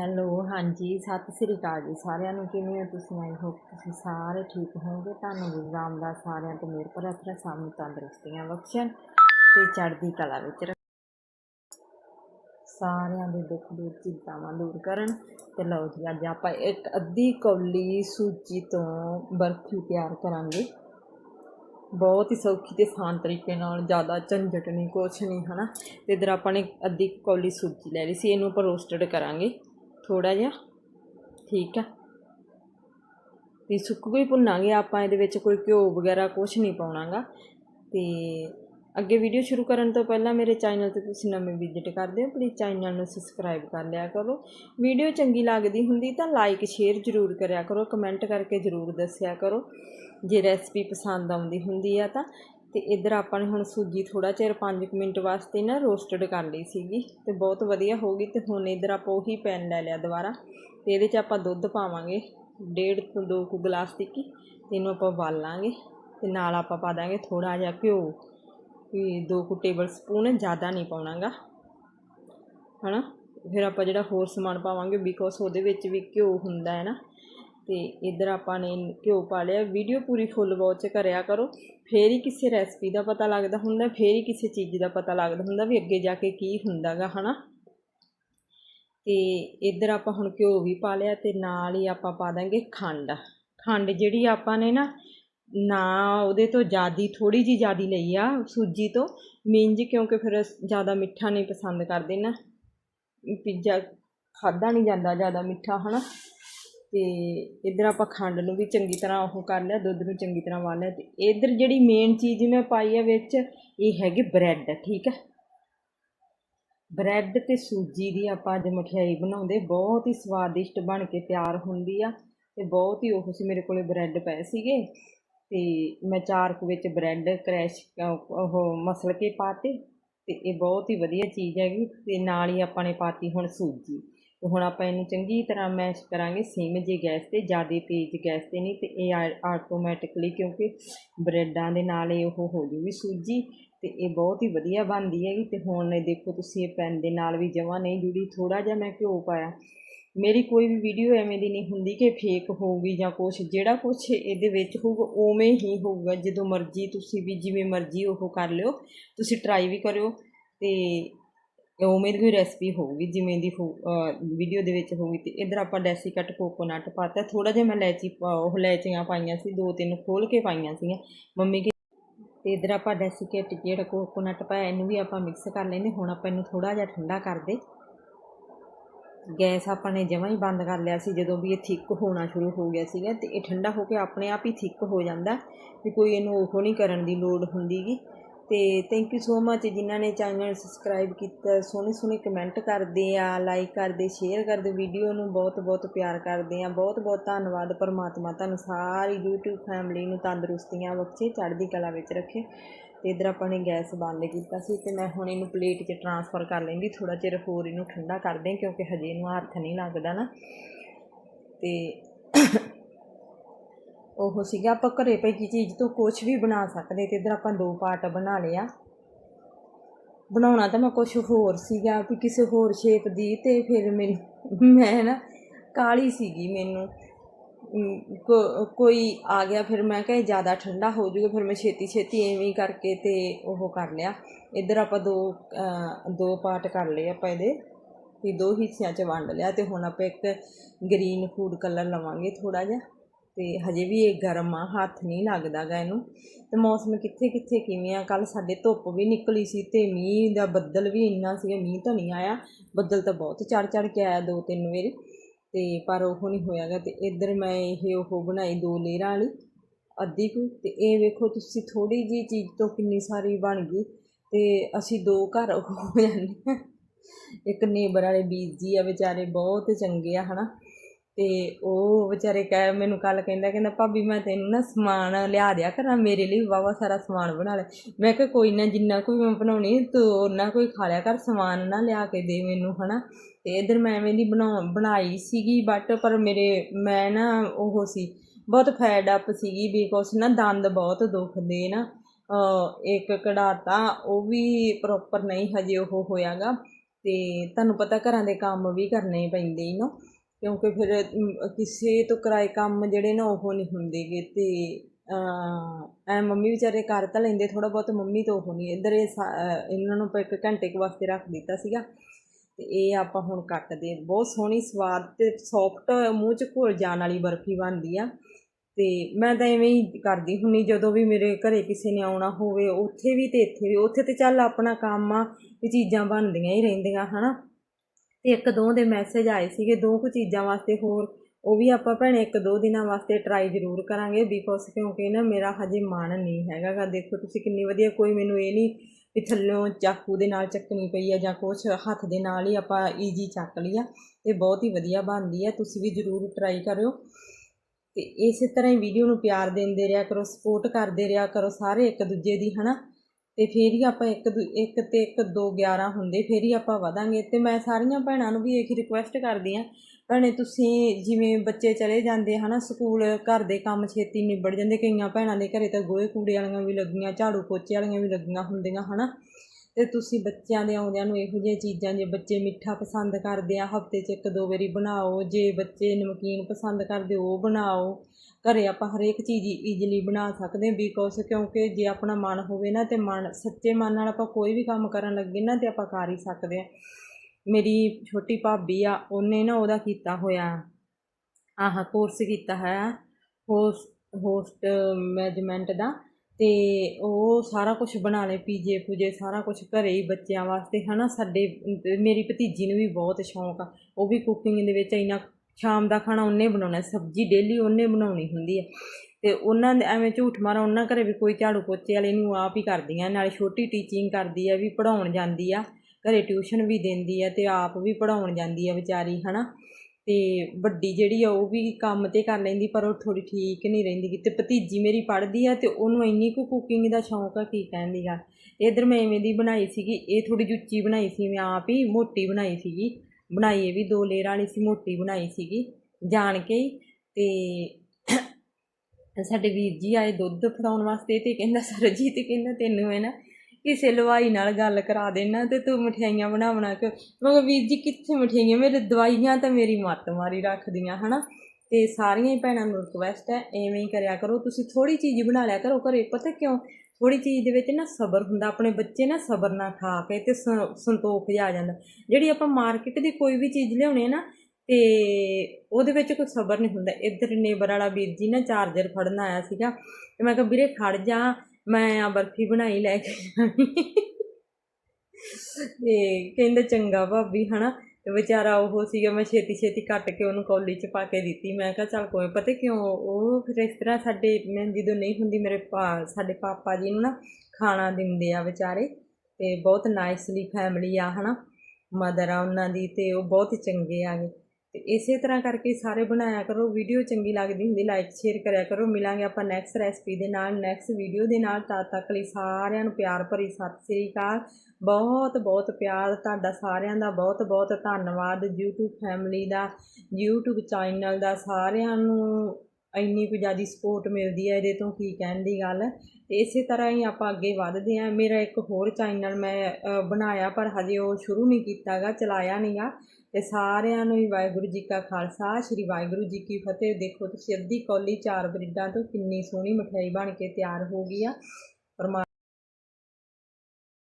Hello, ਹਾਂਜੀ, ਸਤਿ ਸ੍ਰੀ ਅਕਾਲ ਜੀ ਸਾਰਿਆਂ ਨੂੰ, ਕਿਵੇਂ ਹੋ ਤੁਸੀਂ? ਆਈ ਹੋਪ ਤੁਸੀਂ ਸਾਰੇ ਠੀਕ ਹੋਵੋਗੇ। ਤੁਹਾਨੂੰ ਗੁਰੂ ਰਾਮਦਾਸ ਸਾਰਿਆਂ ਤੋਂ ਮੇਰ ਪਰ ਰੱਖਣਾ ਸਭ ਤੰਦਰੁਸਤੀਆਂ ਬਖਸ਼ਣ ਤੇ ਚੜ੍ਹਦੀ ਕਲਾ ਵਿੱਚ ਰੱਖ ਸਾਰਿਆਂ ਦੇ ਦੁੱਖ ਦੂਰ ਚਿੰਤਾਵਾਂ ਦੂਰ ਕਰਨ। ਤੇ ਲਓ ਜੀ, ਅੱਜ ਆਪਾਂ ਇੱਕ ਅੱਧੀ ਕੌਲੀ ਸੂਜੀ ਤੋਂ ਬਰਫੀ ਤਿਆਰ ਕਰਾਂਗੇ। ਬਹੁਤ ਹੀ ਸੌਖੀ ਤੇ ਆਸਾਨ ਤਰੀਕੇ ਨਾਲ, ਜ਼ਿਆਦਾ ਝੰਜਟ ਨਹੀਂ ਕੁਛ ਨਹੀਂ ਹਨਾ। ਤੇ ਇਧਰ ਆਪਾਂ ਨੇ ਅੱਧੀ ਕੌਲੀ ਸੂਜੀ ਲੈ ਲਈ ਸੀ, ਇਹਨੂੰ ਆਪਾਂ ਰੋਸਟਡ ਕਰਾਂਗੇ। ਥੋੜਾ ਜਿਹਾ। ਠੀਕ ਆ। ਤੇ ਸੁੱਕ ਵੀ ਭੁੰਨਾਂਗੇ ਆਪਾਂ ਇਹਦੇ ਵਿੱਚ ਕੋਈ ਘਿਓ ਵਗੈਰਾ ਕੁਛ ਨਹੀਂ ਪਾਉਣਾਗਾ। ਤੇ ਅੱਗੇ ਵੀਡੀਓ ਸ਼ੁਰੂ ਕਰਨ ਤੋਂ ਪਹਿਲਾਂ ਮੇਰੇ ਚੈਨਲ ਤੇ ਤੁਸੀਂ ਨਵੇਂ ਵਿਜ਼ਿਟ ਕਰਦੇ ਹੋ ਪਲੀਜ਼ ਚੈਨਲ ਨੂੰ ਸਬਸਕ੍ਰਾਈਬ ਕਰ ਲਿਆ ਕਰੋ। ਵੀਡੀਓ ਚੰਗੀ ਲੱਗਦੀ ਹੁੰਦੀ ਤਾਂ ਲਾਈਕ ਸ਼ੇਅਰ ਜ਼ਰੂਰ ਕਰਿਆ ਕਰੋ ਕਮੈਂਟ ਕਰਕੇ ਜ਼ਰੂਰ ਦੱਸਿਆ ਕਰੋ। ਜੇ ਰੈਸਪੀ ਪਸੰਦ ਆਉਂਦੀ ਹੁੰਦੀ ਆ ਤਾਂ। ਅਤੇ ਇੱਧਰ ਆਪਾਂ ਨੇ ਹੁਣ ਸੂਜੀ ਥੋੜਾ ਚਿਰ 5 ਮਿੰਟ ਵਾਸਤੇ ਨਾ ਰੋਸਟਡ ਕਰ ਲਈ ਸੀਗੀ ਤੇ ਬਹੁਤ ਵਧੀਆ ਹੋ ਗਈ ਤੇ ਹੁਣ ਇੱਧਰ ਆਪਾਂ ਉਹੀ ਪੈਨ ਲੈ ਲਿਆ ਦੁਬਾਰਾ ਤੇ ਇਹਦੇ 'ਚ ਆਪਾਂ ਦੁੱਧ ਪਾਵਾਂਗੇ ਡੇਢ ਤੋਂ 2 ਕੁ ਗਲਾਸ ਤੱਕੀ ਤੇ ਇਹਨੂੰ ਆਪਾਂ ਉਬਾਲਾਂਗੇ ਤੇ ਨਾਲ ਆਪਾਂ ਪਾ ਦਾਂਗੇ ਥੋੜਾ ਜਿਹਾ ਘਿਓ ਵੀ 2 ਕੁ ਟੇਬਲ ਸਪੂਨ ਜ਼ਿਆਦਾ ਨਹੀਂ ਪਾਉਣਾਗਾ, ਹਨਾ? ਫਿਰ ਆਪਾਂ ਜਿਹੜਾ ਹੋਰ ਸਮਾਨ ਪਾਵਾਂਗੇ ਬਿਕੋਜ਼ ਉਹਦੇ ਵਿੱਚ ਵੀ ਘਿਓ ਹੁੰਦਾ ਹੈ ਨਾ ਤੇ ਇਧਰ ਆਪਾਂ ਨੇ ਘਿਓ ਪਾ ਲਿਆ। ਵੀਡੀਓ ਪੂਰੀ ਫੁੱਲ ਵਾਚ ਕਰਿਆ ਕਰੋ। ਫੇਰ ਹੀ ਕਿਸੇ ਰੈਸਪੀ ਦਾ ਪਤਾ ਲੱਗਦਾ ਹੁੰਦਾ, ਫੇਰ ਹੀ ਕਿਸੇ ਚੀਜ਼ ਦਾ ਪਤਾ ਲੱਗਦਾ ਹੁੰਦਾ ਵੀ ਅੱਗੇ ਜਾ ਕੇ ਕੀ ਹੁੰਦਾਗਾ, ਹਨਾ? ਤੇ ਇਧਰ ਆਪਾਂ ਹੁਣ ਘਿਓ ਵੀ ਪਾ ਲਿਆ ਤੇ ਨਾਲ ਹੀ ਆਪਾਂ ਪਾ ਦਾਂਗੇ ਖੰਡ। ਖੰਡ ਜਿਹੜੀ ਆਪਾਂ ਨੇ ਨਾ ਨਾ ਉਹਦੇ ਤੋਂ ਜ਼ਿਆਦੀ ਥੋੜੀ ਜੀ ਜ਼ਿਆਦੀ ਲਈ ਆ ਸੂਜੀ ਤੋਂ। ਮਿੰਜ ਕਿਉਂਕਿ ਫਿਰ ਜ਼ਿਆਦਾ ਮਿੱਠਾ ਨਹੀਂ ਪਸੰਦ ਕਰਦੇ ਨਾ। ਪੀਜ਼ਾ ਖਾਦਾ ਨਹੀਂ ਜਾਂਦਾ ਜ਼ਿਆਦਾ ਮਿੱਠਾ, ਹਨਾ? ਤੇ ਇਧਰ ਆਪਾਂ ਖੰਡ ਨੂੰ ਵੀ ਚੰਗੀ ਤਰ੍ਹਾਂ ਉਹ ਕਰ ਲਿਆ, ਦੁੱਧ ਨੂੰ ਚੰਗੀ ਤਰ੍ਹਾਂ ਵਾਲ ਲਿਆ ਤੇ ਇਧਰ ਜਿਹੜੀ ਮੇਨ ਚੀਜ਼ ਮੈਂ ਪਾਈ ਆ ਵਿੱਚ, ਇਹ ਹੈਗੀ ਬ੍ਰੈਡ ਠੀਕ ਹੈ ਬ੍ਰੈਡ ਤੇ ਸੂਜੀ ਦੀ ਆਪਾਂ ਅੱਜ ਮਠਿਆਈ ਬਣਾਉਂਦੇ, ਬਹੁਤ ਹੀ ਸਵਾਦਿਸ਼ਟ ਬਣ ਕੇ ਤਿਆਰ ਹੁੰਦੀ ਆ ਤੇ ਬਹੁਤ ਹੀ ਉਹ ਸੀ ਮੇਰੇ ਕੋਲੇ ਬ੍ਰੈਡ ਪਏ ਸੀਗੇ ਤੇ ਮੈਂ ਚਾਰ ਕੁ ਵਿੱਚ ਬ੍ਰੈਡ ਕ੍ਰੈਸ਼ ਉਹ ਮਸਲ ਕੇ ਪਾਤੇ ਤੇ ਇਹ ਬਹੁਤ ਹੀ ਵਧੀਆ ਚੀਜ਼ ਹੈਗੀ ਤੇ ਨਾਲ ਹੀ ਆਪਾਂ ਨੇ ਪਾਤੀ ਹੁਣ ਸੂਜੀ। ਤੇ ਹੁਣ ਆਪਾਂ ਇਹਨੂੰ ਚੰਗੀ ਤਰ੍ਹਾਂ ਮੈਸ਼ ਕਰਾਂਗੇ ਸਿਮ ਜੇ ਗੈਸ ਤੇ, ਜ਼ਿਆਦਾ ਤੇਜ਼ ਗੈਸ ਤੇ ਨਹੀਂ ਤੇ ਇਹ ਆਟੋਮੈਟਿਕਲੀ ਕਿਉਂਕਿ ਬ੍ਰੈਡਾਂ ਦੇ ਨਾਲ ਇਹ ਉਹ ਹੋ ਜੂਗੀ ਸੂਜੀ ਤੇ ਇਹ ਬਹੁਤ ਹੀ ਵਧੀਆ ਬਣਦੀ ਹੈਗੀ ਤੇ ਹੁਣ ਇਹ ਦੇਖੋ ਤੁਸੀਂ ਇਹ ਪੈਨ ਦੇ ਨਾਲ ਵੀ ਜਮਾ ਨਹੀਂ ਜੁੜੀ ਥੋੜਾ ਜਿਹਾ ਮੈਂ ਘਿਓ ਪਾਇਆ। ਮੇਰੀ ਕੋਈ ਵੀ ਵੀਡੀਓ ਐਵੇਂ ਦੀ ਨਹੀਂ ਹੁੰਦੀ ਕਿ ਫੇਕ ਹੋਊਗੀ ਜਾਂ ਕੁਛ, ਜਿਹੜਾ ਕੁਛ ਇਹਦੇ ਵਿੱਚ ਹੋਊਗਾ ਉਵੇਂ ਹੀ ਹੋਊਗਾ, ਜਦੋਂ ਮਰਜ਼ੀ ਤੁਸੀਂ ਵੀ ਜਿਵੇਂ ਮਰਜ਼ੀ ਉਹ ਕਰ ਲਿਓ, ਤੁਸੀਂ ਟਰਾਈ ਵੀ ਕਰਿਓ ਤੇ ਉਵੇਂ ਦੀ ਰੈਸਪੀ ਹੋਊਗੀ, ਜਿਵੇਂ ਦੀ ਵੀਡੀਓ ਦੇ ਵਿੱਚ ਹੋਊਗੀ ਤੇ ਇਧਰ ਆਪਾਂ ਡੈਸੀ ਕੱਟ ਕੋਕੋਨਟ ਪਾਤਾ ਥੋੜਾ ਜਿਹਾ ਮੈਂ ਲੈਚੀ ਉਹ ਲੈਚੀਆਂ ਪਾਈਆਂ ਸੀ, ਦੋ ਤਿੰਨ ਖੋਲ ਕੇ ਪਾਈਆਂ ਸੀਗੀਆਂ। ਮੰਮੀ ਕੀ ਤੇ ਇਧਰ ਆਪਾਂ ਡੈਸੀ ਕੱਟ ਜਿਹੜਾ ਕੋਕੋਨਟ ਪਾਇਆ, ਇਹਨੂੰ ਵੀ ਆਪਾਂ ਮਿਕਸ ਕਰ ਲੈਂਦੇ, ਹੁਣ ਆਪਾਂ ਇਹਨੂੰ ਥੋੜਾ ਜਿਹਾ ਠੰਡਾ ਕਰਦੇ। ਗੈਸ ਆਪਾਂ ਨੇ ਜਮਾਂ ਹੀ ਬੰਦ ਕਰ ਲਿਆ ਸੀ, ਜਦੋਂ ਵੀ ਇਹ ਥਿੱਕ ਹੋਣਾ ਸ਼ੁਰੂ ਹੋ ਗਿਆ ਸੀਗਾ, ਤੇ ਇਹ ਠੰਡਾ ਹੋ ਕੇ ਆਪਣੇ ਆਪ ਹੀ ਥਿੱਕ ਹੋ ਜਾਂਦਾ, ਵੀ ਕੋਈ ਇਹਨੂੰ ਉਹ ਨਹੀਂ ਕਰਨ ਦੀ ਲੋੜ ਹੁੰਦੀਗੀ ਤੇ ਥੈਂਕ ਯੂ ਸੋ ਮਚ ਜਿਨ੍ਹਾਂ ਨੇ ਚੈਨਲ ਸਬਸਕ੍ਰਾਈਬ ਕੀਤਾ। ਸੋਹਣੇ ਸੋਹਣੇ ਕਮੈਂਟ ਕਰਦੇ ਆ ਲਾਈਕ ਕਰਦੇ ਸ਼ੇਅਰ ਕਰਦੇ। ਵੀਡੀਓ ਨੂੰ ਬਹੁਤ ਬਹੁਤ ਪਿਆਰ ਕਰਦੇ ਆ। ਬਹੁਤ ਬਹੁਤ ਧੰਨਵਾਦ। ਪਰਮਾਤਮਾ ਤੁਹਾਨੂੰ ਸਾਰੀ YouTube ਫੈਮਿਲੀ ਨੂੰ ਤੰਦਰੁਸਤੀਆਂ ਬਖਸ਼ੇ, ਚੜ੍ਹਦੀ ਕਲਾ ਵਿੱਚ ਰੱਖੇ। ਤੇ ਇਧਰ ਆਪਾਂ ਨੇ ਗੈਸ ਬੰਦ ਕੀਤਾ ਸੀ ਤੇ ਮੈਂ ਹੁਣ ਇਹਨੂੰ ਪਲੇਟ 'ਚ ਟਰਾਂਸਫਰ ਕਰ ਲੈਂਦੀ। ਥੋੜਾ ਚਿਰ ਹੋਰ ਇਹਨੂੰ ਠੰਡਾ ਕਰਦੇ ਕਿਉਂਕਿ ਹਜੇ ਇਹਨੂੰ ਹੱਥ ਨਹੀਂ ਲੱਗਦਾ ਨਾ। ਤੇ ਉਹ ਸੀਗਾ, ਆਪਾਂ ਘਰੇ ਪਈ ਚੀਜ਼ ਤੋਂ ਕੁਝ ਵੀ ਬਣਾ ਸਕਦੇ ਤੇ ਇਧਰ ਆਪਾਂ ਦੋ ਪਾਰਟ ਬਣਾ ਲਿਆ ਬਣਾਉਣਾ ਤਾਂ ਮੈਂ ਕੁਝ ਹੋਰ ਸੀਗਾ, ਵੀ ਕਿਸੇ ਹੋਰ ਸ਼ੇਪ ਦੀ ਤੇ ਫਿਰ ਮੇਰੀ, ਮੈਂ ਨਾ ਕਾਲੀ ਸੀਗੀ ਮੈਨੂੰ। ਕੋਈ ਆ ਗਿਆ, ਫਿਰ ਮੈਂ ਕਿਹਾ ਜ਼ਿਆਦਾ ਠੰਡਾ ਹੋ ਜੂਗਾ, ਫਿਰ ਮੈਂ ਛੇਤੀ ਛੇਤੀ ਐਵੇਂ ਕਰਕੇ ਤੇ ਉਹ ਕਰ ਲਿਆ। ਇੱਧਰ ਆਪਾਂ ਦੋ ਦੋ ਪਾਰਟ ਕਰ ਲਏ ਆਪਾਂ ਇਹਦੇ, ਵੀ ਦੋ ਹਿੱਸਿਆਂ 'ਚ ਵੰਡ ਲਿਆ ਤੇ ਹੁਣ ਆਪਾਂ ਇੱਕ ਗ੍ਰੀਨ ਫੂਡ ਕਲਰ ਲਵਾਂਗੇ ਥੋੜਾ ਜਿਹਾ। ਤੇ ਹਜੇ ਵੀ ਇਹ ਗਰਮ ਆ, ਹੱਥ ਨਹੀਂ ਲੱਗਦਾਗਾ ਇਹਨੂੰ। ਤੇ ਮੌਸਮ ਕਿੱਥੇ ਕਿੱਥੇ ਕਿਵੇਂ ਆ? ਕੱਲ ਸਾਡੇ ਧੁੱਪ ਵੀ ਨਿਕਲੀ ਸੀ ਤੇ ਮੀਂਹ ਦਾ ਬੱਦਲ ਵੀ ਇੰਨਾ ਸੀ ਮੀਂਹ ਤਾਂ ਨਹੀਂ ਆਇਆ। ਬੱਦਲ ਤਾਂ ਬਹੁਤ ਚੜ ਚੜ ਕੇ ਆਇਆ ਦੋ ਤਿੰਨ ਵਾਰੀ। ਤੇ ਪਰ ਉਹ ਨਹੀਂ ਹੋਇਆਗਾ ਤੇ ਇੱਧਰ ਮੈਂ ਇਹ ਉਹ ਬਣਾਈ ਦੋ ਲੇਅਰਾਂ ਵਾਲੀ, ਅੱਧੀ ਕੁ। ਤੇ ਇਹ ਵੇਖੋ ਤੁਸੀਂ ਥੋੜੀ ਜੀ ਚੀਜ਼ ਤੋਂ ਕਿੰਨੀ ਸਾਰੀ ਬਣ ਗਈ। ਤੇ ਅਸੀਂ ਦੋ ਘਰ ਹੋ ਜਾਂਦੇ ਇੱਕ ਨੇਬਰ ਵਾਲੇ ਬੀਜੀ ਆ ਵਿਚਾਰੇ, ਬਹੁਤ ਚੰਗੇ ਆ, ਹਨਾ। ਤੇ ਉਹ ਵਿਚਾਰੇ ਕਹਿ, ਮੈਨੂੰ ਕੱਲ ਕਹਿੰਦਾ ਕਹਿੰਦਾ, ਭਾਬੀ, ਮੈਂ ਤੈਨੂੰ ਨਾ ਸਮਾਨ ਲਿਆ ਦਿਆ ਕਰਾਂ, ਮੇਰੇ ਲਈ ਵਾਵਾ ਸਾਰਾ ਸਮਾਨ ਬਣਾ ਲੈ। ਮੈਂ ਕਿਹਾ, ਕੋਈ ਨਾ, ਜਿੰਨਾ ਕੋਈ ਮੈਂ ਬਣਾਉਣੀ, ਤੂੰ ਉਹਨਾਂ ਕੋਈ ਖਾ ਲਿਆ ਕਰ, ਸਮਾਨ ਨਾ ਲਿਆ ਕੇ ਦੇ ਮੈਨੂੰ, ਹਨਾ? ਤੇ ਇਧਰ ਮੈਂ ਐਵੇਂ ਦੀ ਬਣਾ, ਬਣਾਈ ਸੀਗੀ ਬਟ ਪਰ ਮੇਰੇ, ਮੈਂ ਨਾ ਉਹ ਸੀ, ਬਹੁਤ ਫੈਡ ਅਪ ਸੀਗੀ ਬਿਕੋਜ਼ ਨਾ ਦੰਦ ਬਹੁਤ ਦੁਖਦੇ ਨਾ। ਇੱਕ ਕਢਾਤਾ, ਉਹ ਵੀ ਪ੍ਰੋਪਰ ਨਹੀਂ ਹਜੇ ਉਹ ਹੋਇਆਗਾ, ਤੇ ਤੁਹਾਨੂੰ ਪਤਾ ਘਰਾਂ ਦੇ ਕੰਮ ਵੀ ਕਰਨੇ ਪੈਂਦੇ ਹੀ ਨਾ। ਕਿਉਂਕਿ ਫਿਰ ਕਿਸੇ ਤੋਂ ਕਰਾਏ ਕੰਮ ਜਿਹੜੇ ਨਾ ਉਹ ਨਹੀਂ ਹੁੰਦੇਗੇ ਤੇ ਐ ਮੰਮੀ ਵਿਚਾਰੇ ਕਰ ਤਾਂ ਲੈਂਦੇ ਥੋੜਾ ਬਹੁਤ ਮੰਮੀ ਤੋਂ ਉਹ ਨਹੀਂ। ਇੱਧਰ ਇਹ ਸਾ- ਇਹਨਾਂ ਨੂੰ ਆਪਾਂ ਇੱਕ ਘੰਟੇ ਕੁ ਵਾਸਤੇ ਰੱਖ ਦਿੱਤਾ ਸੀਗਾ ਤੇ ਇਹ ਆਪਾਂ ਹੁਣ ਕੱਟਦੇ ਬਹੁਤ ਸੋਹਣੀ ਸਵਾਦ ਤੇ ਸੌਫਟ ਮੂੰਹ 'ਚ ਘੁਲ ਜਾਣ ਵਾਲੀ ਬਰਫੀ ਬਣਦੀ ਆ। ਤੇ ਮੈਂ ਤਾਂ ਐਵੇਂ ਹੀ ਕਰਦੀ ਹੁੰਨੀ ਜਦੋਂ ਵੀ ਮੇਰੇ ਘਰੇ ਕਿਸੇ ਨੇ ਆਉਣਾ ਹੋਵੇ, ਉੱਥੇ ਵੀ ਤੇ ਇੱਥੇ ਵੀ, ਉੱਥੇ ਤੇ ਚੱਲ ਆਪਣਾ ਕੰਮ ਆ, ਇਹ ਚੀਜ਼ਾਂ ਬਣਦੀਆਂ ਹੀ ਰਹਿੰਦੀਆਂ, ਹਨਾ? ਤੇ ਇੱਕ ਦੋ ਦੇ ਮੈਸੇਜ ਆਏ ਸੀਗੇ, ਦੋ ਕੁ ਚੀਜ਼ਾਂ ਵਾਸਤੇ ਹੋਰ, ਉਹ ਵੀ ਆਪਾਂ ਭੈਣੇ ਇੱਕ ਦੋ ਦਿਨਾਂ ਵਾਸਤੇ ਟਰਾਈ ਜ਼ਰੂਰ ਕਰਾਂਗੇ ਬਿਕੋਜ਼ ਕਿਉਂਕਿ ਨਾ ਮੇਰਾ ਹਜੇ ਮਨ ਨਹੀਂ ਹੈਗਾ ਦੇਖੋ ਤੁਸੀਂ ਕਿੰਨੀ ਵਧੀਆ, ਕੋਈ ਮੈਨੂੰ ਇਹ ਨਹੀਂ ਵੀ ਥੱਲਿਓਂ ਚਾਕੂ ਦੇ ਨਾਲ ਚੱਕਣੀ ਪਈ ਆ ਜਾਂ ਕੁਛ, ਹੱਥ ਦੇ ਨਾਲ ਹੀ ਆਪਾਂ ਈਜੀ ਚੱਕ ਲਈ ਆ, ਇਹ ਬਹੁਤ ਹੀ ਵਧੀਆ ਬਣਦੀ ਆ, ਤੁਸੀਂ ਵੀ ਜ਼ਰੂਰ ਟਰਾਈ ਕਰਿਓ। ਤੇ ਇਸੇ ਤਰ੍ਹਾਂ ਹੀ ਵੀਡੀਓ ਨੂੰ ਪਿਆਰ ਦਿੰਦੇ ਰਿਹਾ ਕਰੋ ਸਪੋਰਟ ਕਰਦੇ ਰਿਹਾ ਕਰੋ ਸਾਰੇ ਇੱਕ ਦੂਜੇ ਦੀ, ਹਨਾ? ਤੇ ਫੇਰ ਹੀ ਆਪਾਂ ਇੱਕ ਦੂ, ਇੱਕ ਤੇ ਇੱਕ ਦੋ 11 ਹੁੰਦੇ, ਫੇਰ ਹੀ ਆਪਾਂ ਵਧਾਂਗੇ। ਤੇ ਮੈਂ ਸਾਰੀਆਂ ਭੈਣਾਂ ਨੂੰ ਵੀ ਇਹੀ ਰਿਕੁਐਸਟ ਕਰਦੀ ਆ ਭੈਣੇ ਤੁਸੀਂ ਜਿਵੇਂ ਬੱਚੇ ਚਲੇ ਜਾਂਦੇ, ਹਨਾ, ਸਕੂਲ ਘਰ ਦੇ ਕੰਮ ਛੇਤੀ ਨਿਬੜ ਜਾਂਦੇ, ਕਈਆਂ ਭੈਣਾਂ ਦੇ ਘਰੇ ਤਾਂ ਗੋਹੇ ਕੂੜੇ ਵਾਲੀਆਂ ਵੀ ਲੱਗੀਆਂ, ਝਾੜੂ ਪੋਚੇ ਵਾਲੀਆਂ ਵੀ ਲੱਗੀਆਂ ਹੁੰਦੀਆਂ, ਹਨਾ। ਤੇ ਤੁਸੀਂ ਬੱਚਿਆਂ ਦੇ ਆਉਂਦਿਆਂ ਨੂੰ ਇਹੋ ਜਿਹੀਆਂ ਚੀਜ਼ਾਂ, ਜੇ ਬੱਚੇ ਮਿੱਠਾ ਪਸੰਦ ਕਰਦੇ ਆ, ਹਫ਼ਤੇ 'ਚ ਇੱਕ ਦੋ ਵਾਰੀ ਬਣਾਓ, ਜੇ ਬੱਚੇ ਨਮਕੀਨ ਪਸੰਦ ਕਰਦੇ, ਉਹ ਬਣਾਓ। ਘਰੇ ਆਪਾਂ ਹਰੇਕ ਚੀਜ਼ ਈਜ਼ੀਲੀ ਬਣਾ ਸਕਦੇ ਹਾਂ ਬਿਕੋਜ਼ ਕਿਉਂਕਿ ਜੇ ਆਪਣਾ ਮਨ ਹੋਵੇ ਨਾ ਤੇ ਮਨ, ਸੱਚੇ ਮਨ ਨਾਲ ਆਪਾਂ ਕੋਈ ਵੀ ਕੰਮ ਕਰਨ ਲੱਗੇ ਨਾ ਤੇ ਆਪਾਂ ਕਰ ਹੀ ਸਕਦੇ ਹਾਂ। ਮੇਰੀ ਛੋਟੀ ਭਾਬੀ ਆ, ਉਹਨੇ ਨਾ ਉਹਦਾ ਕੀਤਾ ਹੋਇਆ, ਆਹ ਕੋਰਸ ਕੀਤਾ ਹੈ ਹੋਸਟ ਹੋਸਟ ਮੈਨੇਜਮੈਂਟ ਦਾ, ਤੇ ਉਹ ਸਾਰਾ ਕੁਝ ਬਣਾ ਲੇ ਪੀਜੇ ਪੂਜੇ ਸਾਰਾ ਕੁਝ ਘਰੇ ਹੀ ਬੱਚਿਆਂ ਵਾਸਤੇ, ਹਨਾ, ਸਾਡੇ ਮੇਰੀ ਭਤੀਜੀ ਨੂੰ ਵੀ ਬਹੁਤ ਸ਼ੌਂਕ ਆ, ਉਹ ਵੀ ਕੁਕਿੰਗ ਦੇ ਵਿੱਚ ਇੰਨਾ ਸ਼ਾਮ ਦਾ ਖਾਣਾ ਉਹਨੇ ਬਣਾਉਣਾ, ਸਬਜ਼ੀ ਡੇਲੀ ਉਹਨੇ ਬਣਾਉਣੀ ਹੁੰਦੀ ਹੈ ਤੇ ਉਹਨਾਂ ਦੇ ਐਵੇਂ ਝੂਠ ਮਾਰਾ, ਉਹਨਾਂ ਘਰੇ ਵੀ ਕੋਈ ਝਾੜੂ ਪੋਚੇ ਵਾਲੇ ਨੂੰ ਆਪ ਹੀ ਕਰਦੀਆਂ ਨਾਲੇ ਛੋਟੀ ਟੀਚਿੰਗ ਕਰਦੀ ਆ ਵੀ ਪੜਾਉਣ ਜਾਂਦੀ ਆ, ਘਰੇ ਟਿਊਸ਼ਨ ਵੀ ਦਿੰਦੀ ਆ ਤੇ ਆਪ ਵੀ ਪੜਾਉਣ ਜਾਂਦੀ ਆ ਵਿਚਾਰੀ, ਹਨਾ? ਤੇ ਵੱਡੀ ਜਿਹੜੀ ਆ ਉਹ ਵੀ ਕੰਮ ਤੇ ਕਰ ਲੈਂਦੀ, ਪਰ ਉਹ ਥੋੜੀ ਠੀਕ ਨਹੀਂ ਰਹਿੰਦੀ ਗੀ। ਤੇ ਭਤੀਜੀ ਮੇਰੀ ਪੜ੍ਹਦੀ ਆ ਤੇ ਉਹਨੂੰ ਇੰਨੀ ਕੁ ਕੁਕਿੰਗ ਦਾ ਸ਼ੌਂਕ ਆ, ਕੀ ਕਹਿੰਦੀ ਆ ਇਧਰ ਮੈਂ ਐਵੇਂ ਦੀ ਬਣਾਈ ਸੀਗੀ, ਇਹ ਥੋੜੀ ਜਿਹੀ ਉੱਚੀ ਬਣਾਈ ਸੀ, ਮੈਂ ਆਪ ਹੀ ਮੋਟੀ ਬਣਾਈ ਸੀਗੀ। ਬਣਾਈ ਇਹ ਵੀ, ਦੋ ਲੇਅਰ ਵਾਲੀ ਸੀ, ਮੋਟੀ ਬਣਾਈ ਸੀਗੀ, ਜਾਣ ਕੇ ਹੀ, ਤੇ ਸਾਡੇ ਵੀਰ ਜੀ ਆਏ ਦੁੱਧ ਫੜਾਉਣ ਵਾਸਤੇ ਤੇ ਕਹਿੰਦਾ, ਸਰਜੀਤ ਕਹਿੰਦਾ, ਤੈਨੂੰ ਹੈ ਨਾ ਕਿਸੇ ਲਵਾਈ ਨਾਲ ਗੱਲ ਕਰਾ ਦੇਣਾ ਤੇ ਤੂੰ ਮਠਿਆਈਆਂ ਬਣਾਉਣਾ ਬਣਾ ਕੇ ਮੈਂ ਕਿਹਾ, ਵੀਰ ਜੀ, ਕਿੱਥੇ ਮਠਿਆਈਆਂ? ਮੇਰੇ ਦਵਾਈਆਂ ਤਾਂ ਮੇਰੀ ਮੱਤ ਮਾਰੀ ਰੱਖਦੀਆਂ, ਹਨਾ? ਤੇ ਸਾਰੀਆਂ ਹੀ ਭੈਣਾਂ ਨੂੰ ਰਿਕੁਐਸਟ ਹੈ, ਐਵੇਂ ਹੀ ਕਰਿਆ ਕਰੋ, ਤੁਸੀਂ ਥੋੜੀ ਚੀਜ਼ ਬਣਾ ਲਿਆ ਕਰੋ ਘਰੇ, ਪਤਾ ਕਿਉਂ? ਥੋੜੀ ਚੀਜ਼ ਦੇ ਵਿੱਚ ਨਾ ਸਬਰ ਹੁੰਦਾ, ਆਪਣੇ ਬੱਚੇ ਨਾ ਸਬਰ ਨਾਲ ਖਾ ਕੇ ਤੇ ਸ- ਸੰਤੋਖ ਜਿਹਾ ਆ ਜਾਂਦਾ। ਜਿਹੜੀ ਆਪਾਂ ਮਾਰਕੀਟ ਦੀ ਕੋਈ ਵੀ ਚੀਜ਼ ਲਿਆਉਣੀ ਹੈ ਨਾ, ਤੇ ਉਹਦੇ ਵਿੱਚ ਕੋਈ ਸਬਰ ਨਹੀਂ ਹੁੰਦਾ। ਇੱਧਰ ਨੇਬਰ ਵਾਲਾ ਵੀਰ ਜੀ ਨਾ ਚਾਰਜਰ ਫੜਨ ਆਇਆ ਸੀਗਾ, ਤੇ ਮੈਂ ਕਿਹਾ, ਵੀਰੇ, ਖੜ ਜਾ, ਮੈਂ ਆ ਬਰਫੀ ਬਣਾਈ ਲੈ ਕੇ ਆਈ ਤੇ ਕਹਿੰਦੇ, ਚੰਗਾ ਭਾਬੀ, ਹਨਾ? ਤੇ ਵਿਚਾਰਾ ਉਹ ਸੀਗਾ, ਮੈਂ ਛੇਤੀ ਛੇਤੀ ਕੱਟ ਕੇ ਉਹਨੂੰ ਕੌਲੀ 'ਚ ਪਾ ਕੇ ਦਿੱਤੀ। ਮੈਂ ਕਿਹਾ, ਚੱਲ ਕੋਈ ਪਤਾ ਕਿਉਂ? ਉਹ ਫਿਰ ਇਸ ਤਰ੍ਹਾਂ ਸਾਡੇ ਮੈਂ ਜਦੋਂ ਨਹੀਂ ਹੁੰਦੀ, ਮੇਰੇ ਪਾ, ਸਾਡੇ ਪਾਪਾ ਜੀ ਨੂੰ ਨਾ ਖਾਣਾ ਦਿੰਦੇ ਆ ਵਿਚਾਰੇ ਤੇ ਬਹੁਤ ਨਾਈਸਲੀ ਫੈਮਿਲੀ ਆ, ਹਨਾ? ਮਦਰ ਆ ਉਹਨਾਂ ਦੀ ਤੇ ਉਹ ਬਹੁਤ ਹੀ ਚੰਗੇ ਆਗੇ ਤੇ ਇਸੇ ਤਰ੍ਹਾਂ ਕਰਕੇ ਸਾਰੇ ਬਣਾਇਆ ਕਰੋ ਵੀਡੀਓ ਚੰਗੀ ਲੱਗਦੀ ਹੁੰਦੀ ਲਾਈਕ ਸ਼ੇਅਰ ਕਰਿਆ ਕਰੋ, ਮਿਲਾਂਗੇ ਆਪਾਂ ਨੈਕਸਟ ਰੈਸਪੀ ਦੇ ਨਾਲ ਨੈਕਸਟ ਵੀਡੀਓ ਦੇ ਨਾਲ, ਤਦ ਤੱਕ ਲਈ ਸਾਰਿਆਂ ਨੂੰ ਪਿਆਰ ਭਰੀ ਸਤਿ ਸ੍ਰੀ ਅਕਾਲ। ਬਹੁਤ ਬਹੁਤ ਪਿਆਰ ਤੁਹਾਡਾ ਸਾਰਿਆਂ ਦਾ, ਬਹੁਤ ਬਹੁਤ ਧੰਨਵਾਦ YouTube ਫੈਮਿਲੀ ਦਾ, YouTube ਚੈਨਲ ਦਾ, ਸਾਰਿਆਂ ਨੂੰ ਇੰਨੀ ਕੁ ਜ਼ਿਆਦਾ ਸਪੋਰਟ ਮਿਲਦੀ ਹੈ ਇਹਦੇ ਤੋਂ, ਕੀ ਕਹਿਣ ਦੀ ਗੱਲ। ਤੇ ਇਸੇ ਤਰ੍ਹਾਂ ਹੀ ਆਪਾਂ ਅੱਗੇ ਵਧਦੇ ਹਾਂ। ਮੇਰਾ ਇੱਕ ਹੋਰ ਚੈਨਲ ਮੈਂ ਬਣਾਇਆ, ਪਰ ਹਜੇ ਉਹ ਸ਼ੁਰੂ ਨਹੀਂ ਕੀਤਾਗਾ, ਚਲਾਇਆ ਨਹੀਂਗਾ ਤੇ ਸਾਰਿਆਂ ਨੂੰ ਹੀ ਵਾਹਿਗੁਰੂ ਜੀ ਕਾ ਖਾਲਸਾ, ਸ੍ਰੀ ਵਾਹਿਗੁਰੂ ਜੀ ਕੀ ਫਤਿਹ। ਦੇਖੋ ਤੁਸੀਂ ਅੱਧੀ ਕੌਲੀ ਚਾਰ ਬਰੀਡਾਂ ਤੋਂ ਕਿੰਨੀ ਸੋਹਣੀ ਮਠਿਆਈ ਬਣ ਕੇ ਤਿਆਰ ਹੋ ਗਈ ਆ। ਪਰਮਾ